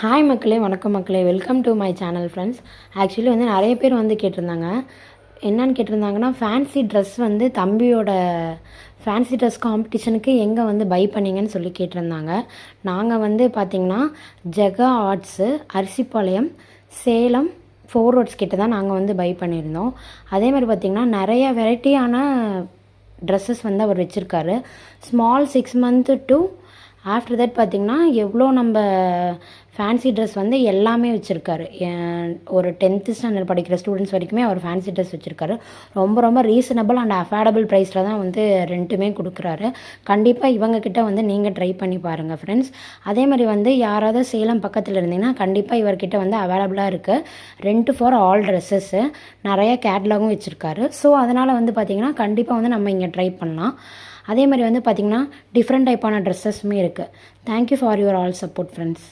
Hi மக்களே வணக்கம் மக்களே. Welcome to my channel friends actually வந்து நிறைய பேர் வந்து கேட்டிருந்தாங்க. என்னன்னு கேட்டிருந்தாங்கன்னா ஃபேன்சி ட்ரெஸ் வந்து தம்பியோட ஃபேன்சி ட்ரெஸ் காம்படிஷனுக்கு எங்கே வந்து பை பண்ணீங்கன்னு சொல்லி கேட்டிருந்தாங்க. நாங்கள் வந்து பார்த்திங்கன்னா Jega arts Arisipalayam Salem four roads கிட்ட தான் நாங்கள் வந்து பை பண்ணியிருந்தோம். அதே மாதிரி பார்த்திங்கன்னா நிறைய வெரைட்டியான ட்ரெஸ்ஸஸ் வந்து அவர் வச்சுருக்காரு. Small six month to after that பார்த்திங்கன்னா எவ்வளோ நம்ம ஃபேன்சி ட்ரெஸ் வந்து எல்லாமே வச்சுருக்காரு. ஒரு டென்த்து ஸ்டாண்டர்ட் படிக்கிற ஸ்டூடெண்ட்ஸ் வரைக்குமே அவர் ஃபேன்சி ட்ரெஸ் வச்சுருக்காரு. ரொம்ப ரொம்ப ரீசனபிள் அண்ட் அஃபோர்டபுள் ப்ரைஸில் தான் வந்து ரெண்டுமே கொடுக்குறாரு. கண்டிப்பாக இவங்கக்கிட்ட வந்து நீங்கள் ட்ரை பண்ணி பாருங்கள் ஃப்ரெண்ட்ஸ் அதே மாதிரி வந்து யாராவது சேலம் பக்கத்தில் இருந்தீங்கன்னா கண்டிப்பாக இவர்கிட்ட வந்து அவைலபிளாக இருக்குது ரெண்ட் ஃபார் ஆல் ட்ரெஸ்ஸஸ்ஸு நிறைய கேட்லாகும் வச்சுருக்காரு. ஸோ அதனால் வந்து பார்த்திங்கன்னா கண்டிப்பாக வந்து நம்ம இங்கே ட்ரை பண்ணலாம். அதே மாதிரி வந்து பார்த்திங்கன்னா டிஃப்ரெண்ட் டைப்பான ட்ரெஸ்ஸஸுமே இருக்குது thank you for your all support friends